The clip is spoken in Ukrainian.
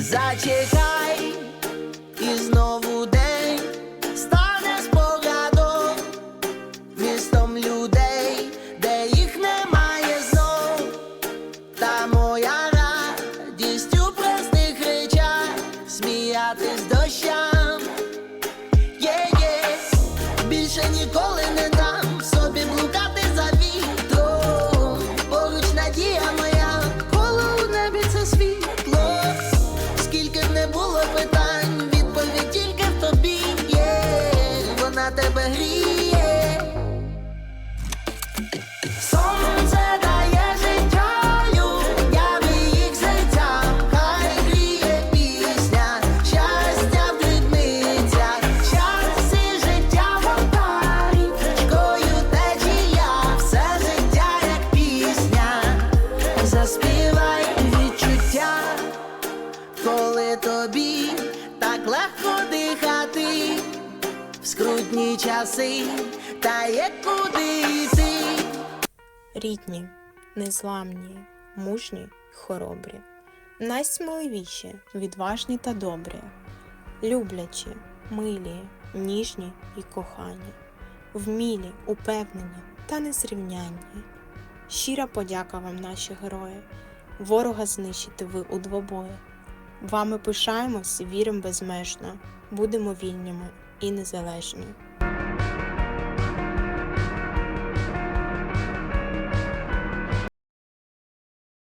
Зачекай, і б не було питань, відповідь тільки в тобі є, вона тебе гріє. Тобі так легко дихати в скрутні часи, та є куди йти. Рідні, незламні, мужні хоробрі, найсміливіші, відважні та добрі, люблячі, милі, ніжні і кохані, вмілі, упевнені та незрівнянні. Щира подяка вам, наші герої, ворога знищити ви у двобої. Вами пишаємось, віримо безмежно, будемо вільними і незалежні.